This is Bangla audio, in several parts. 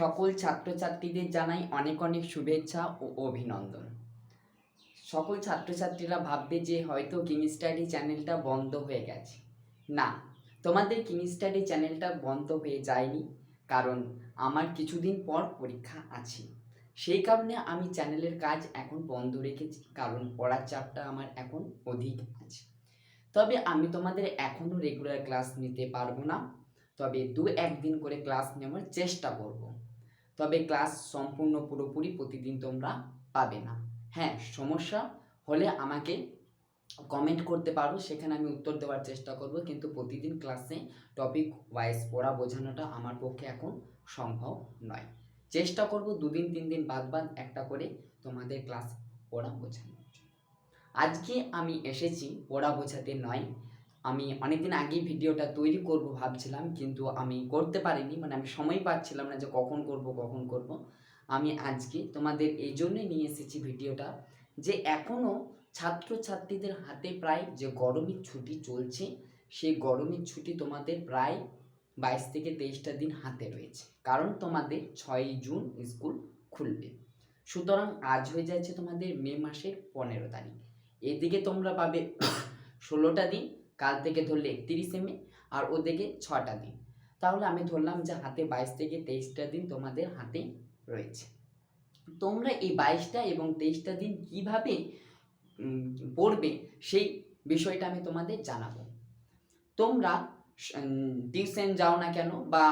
সকল ছাত্রছাত্রীদের জানাই অনেক অনেক শুভেচ্ছা ও অভিনন্দন। সকল ছাত্রছাত্রীরা ভাববে যে হয়তো কিং স্টাডি চ্যানেলটা বন্ধ হয়ে গেছে। না, তোমাদের কিং স্টাডি চ্যানেলটা বন্ধ হয়ে যায়নি কারণ আমার কিছুদিন পর পরীক্ষা আছে। সেই কারণে আমি চ্যানেলের কাজ এখন বন্ধ রেখেছি কারণ পড়ার চাপটা আমার এখন অধিক আছে। তবে আমি তোমাদের এখনও রেগুলার ক্লাস নিতে পারব না। তবে দু একদিন করে ক্লাস নেওয়ার চেষ্টা করব। তবে ক্লাস সম্পূর্ণ পুরোপুরি প্রতিদিন তোমরা পাবে না। হ্যাঁ সমস্যা হলে আমাকে কমেন্ট করতে পারো, সেখানে আমি উত্তর দেওয়ার চেষ্টা করব, কিন্তু প্রতিদিন ক্লাসে টপিক ওয়াইজ পড়া বোঝানোটা আমার পক্ষে এখন সম্ভব নয়। চেষ্টা করব দুদিন, তিন দিন বাদ বাদ একটা করে তোমাদের ক্লাস পড়া বোঝানোর আজকে আমি এসেছি পড়া বোঝাতে নয় আমি অনেকদিন আগেই ভিডিওটা তৈরি করব ভাবছিলাম, কিন্তু আমি করতে পারিনি। মানে আমি সময় পাচ্ছিলাম না যে কখন করব কখন করব। আমি আজকে তোমাদের এই জন্যই নিয়ে এসেছি ভিডিওটা যে এখনও ছাত্রছাত্রীদের হাতে প্রায় যে গরমের ছুটি চলছে, সেই গরমের ছুটি তোমাদের প্রায় বাইশ থেকে তেইশটা দিন হাতে রয়েছে। কারণ তোমাদের ছয়ই জুন স্কুল খুলবে। সুতরাং আজ হয়ে যাচ্ছে তোমাদের মে মাসের পনেরো তারিখ। এদিকে তোমরা পাবে ষোলোটা দিন কাল থেকে ধরলে একত্রিশে মে আর ওদিকে ছটা দিন। তাহলে আমি ধরলাম যে হাতে বাইশ থেকে তেইশটা দিন তোমাদের হাতে রয়েছে। তোমরা এই বাইশটা এবং তেইশটা দিন কীভাবে পড়বে সেই বিষয়টা আমি তোমাদের জানাব। তোমরা টিউশন যাও না কেন? বা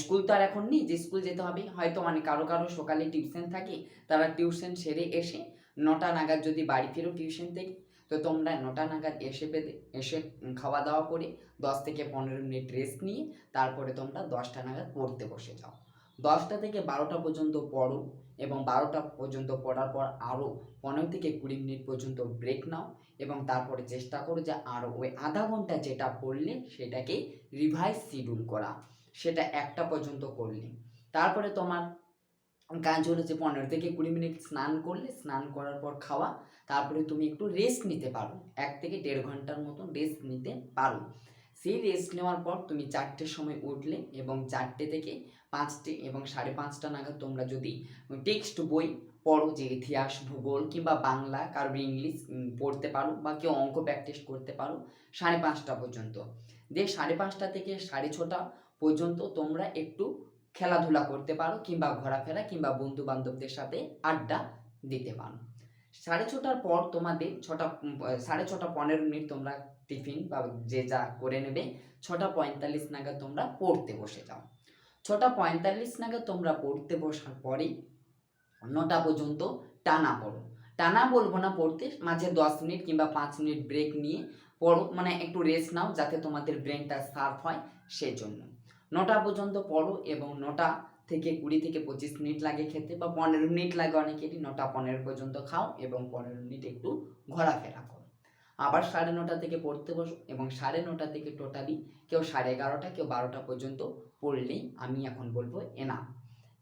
স্কুল তো আর এখন নেই, যে স্কুল যেতে হবে। হয়তো অনেক কারও কারও সকালে টিউশন থাকে, তারা টিউশন সেরে এসে নটা নাগাদ যদি বাড়ি ফেরো টিউশন থেকে তো তোমরা নটা নাগাদ এসে পেতে, এসে খাওয়া দাওয়া করে দশ থেকে পনেরো মিনিট রেস্ট নিয়ে তারপরে তোমরা দশটা নাগাদ পড়তে বসে যাও। দশটা থেকে বারোটা পর্যন্ত পড়ো এবং বারোটা পর্যন্ত পড়ার পর আরও পনেরো থেকে কুড়ি মিনিট পর্যন্ত ব্রেক নাও এবং তারপরে চেষ্টা করো যে আরও ওই আধা ঘণ্টা যেটা পড়লে সেটাকে রিভাইজ শিডিউল করা। সেটা একটা পর্যন্ত করলে। তারপরে তোমার কাজ যে পনেরো থেকে কুড়ি মিনিট স্নান করলে, স্নান করার পর খাওয়া, তারপরে তুমি একটু রেস্ট নিতে পারো। এক থেকে দেড় ঘণ্টার মতন রেস্ট নিতে পারো। সেই রেস্ট নেওয়ার পর তুমি চারটের সময় উঠলে এবং চারটে থেকে পাঁচটে এবং সাড়ে পাঁচটা নাগাদ তোমরা যদি টেক্সট বই পড়ো যে ইতিহাস, ভূগোল কিংবা বাংলা, কারোর ইংলিশ পড়তে পারো বা কেউ অঙ্ক প্র্যাকটিস করতে পারো সাড়ে পাঁচটা পর্যন্ত। দিয়ে সাড়ে পাঁচটা থেকে সাড়ে ছটা পর্যন্ত তোমরা একটু খেলাধুলা করতে পারো কিংবা ঘোরাফেরা কিংবা বন্ধু বান্ধবদের সাথে আড্ডা দিতে পারো। সাড়ে ছটার পর তোমাদের ছটা, সাড়ে ছটা পনেরো মিনিট তোমরা টিফিন বা যে যা করে নেবে, ছটা পঁয়তাল্লিশ নাগাদ তোমরা পড়তে বসে যাও। ছটা পঁয়তাল্লিশ নাগাদ তোমরা পড়তে বসার পরেই নটা পর্যন্ত টানা পড়ো। টানা বলব না পড়তে, মাঝে দশ মিনিট কিংবা পাঁচ মিনিট ব্রেক নিয়ে পড়ো মানে একটু রেস্ট নাও যাতে তোমাদের ব্রেনটা সার্ফ হয় সেজন্য। নটা পর্যন্ত পড়ো এবং নটা থেকে কুড়ি থেকে পঁচিশ মিনিট লাগে খেতে বা পনেরো মিনিট লাগে অনেকেরই নটা পনেরো পর্যন্ত খাও এবং পনেরো মিনিট একটু ঘোরাফেরা করো। আবার সাড়ে নটা থেকে পড়তে বসো এবং সাড়ে নটা থেকে টোটালি কেউ সাড়ে এগারোটা, কেউ বারোটা পর্যন্ত পড়লেই আমি এখন বলব এনা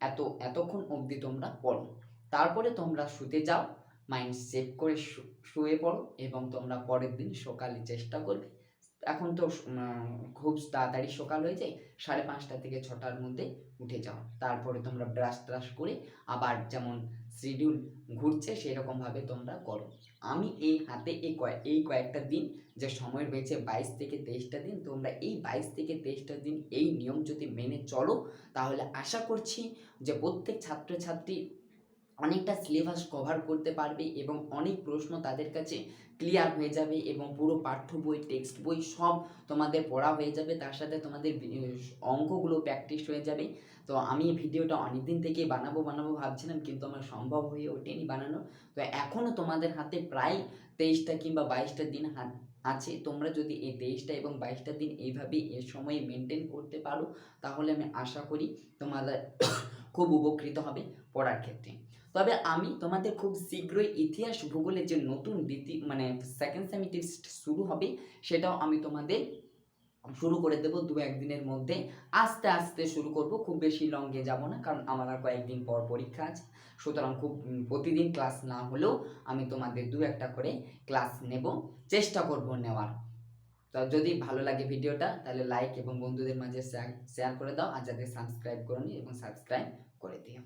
এত, এতক্ষণ অবধি তোমরা পড়ো। তারপরে তোমরা শুতে যাও মাইন্ড সেট করে শুয়ে পড়ো এবং তোমরা পরের দিন সকালে চেষ্টা করবে এখন তো খুব তাড়াতাড়ি সকাল হয়ে যায়, সাড়ে পাঁচটা থেকে ছটার মধ্যে উঠে যাও। তারপরে তোমরা ব্রাশ ট্রাশ করে আবার যেমন শিডিউল ঘুরছে, সেরকমভাবে তোমরা করো। আমি এই হাতে এই কয়েক এই কয়েকটা দিন, যে সময় রয়েছে বাইশ থেকে তেইশটা দিন, তোমরা এই বাইশ থেকে তেইশটা দিন এই নিয়ম যদি মেনে চলো, তাহলে আশা করছি যে প্রত্যেক ছাত্রছাত্রী অনেকটা সিলেবাস কভার করতে পারবে এবং অনেক প্রশ্ন তাদের কাছে ক্লিয়ার হয়ে যাবে এবং পুরো পাঠ্য বই টেক্সট বই সব তোমাদের পড়া হয়ে যাবে। তার সাথে তোমাদের অঙ্কগুলো প্র্যাকটিস হয়ে যাবে। তো আমি ভিডিওটা অনেকদিন থেকেই বানাবো বানাবো ভাবছিলাম কিন্তু আমার সম্ভব হয়ে ওঠেনি বানানো। তো এখনও তোমাদের হাতে প্রায় তেইশটা কিংবা বাইশটা দিন হাত, আছে। তোমরা যদি এই তেইশটা এবং বাইশটা দিন এইভাবে এ সময়ে মেনটেন করতে পারো, তাহলে আমি আশা করি তোমাদের খুব উপকৃত হবে পড়ার ক্ষেত্রে। তবে আমি তোমাদের খুব শীঘ্রই ইতিহাস ভূগোলের যে নতুন দ্বিতীয় মানে সেকেন্ড সেমি টেস্ট শুরু হবে, সেটাও আমি তোমাদের শুরু করে দেবো দু একদিনের মধ্যে। আস্তে আস্তে শুরু করব, খুব বেশি লঙ্গে যাব না, কারণ আমার আর কয়েকদিন পর পরীক্ষা আছে। সুতরাং খুব প্রতিদিন ক্লাস না হলেও আমি তোমাদের দু একটা করে ক্লাস নেব, চেষ্টা করব নেওয়ার। তো যদি ভালো লাগে ভিডিওটা, তাহলে লাইক এবং বন্ধুদের মাঝে শেয়ার করে দাও, আর যাদের সাবস্ক্রাইব করনি, এবং সাবস্ক্রাইব করে দিও।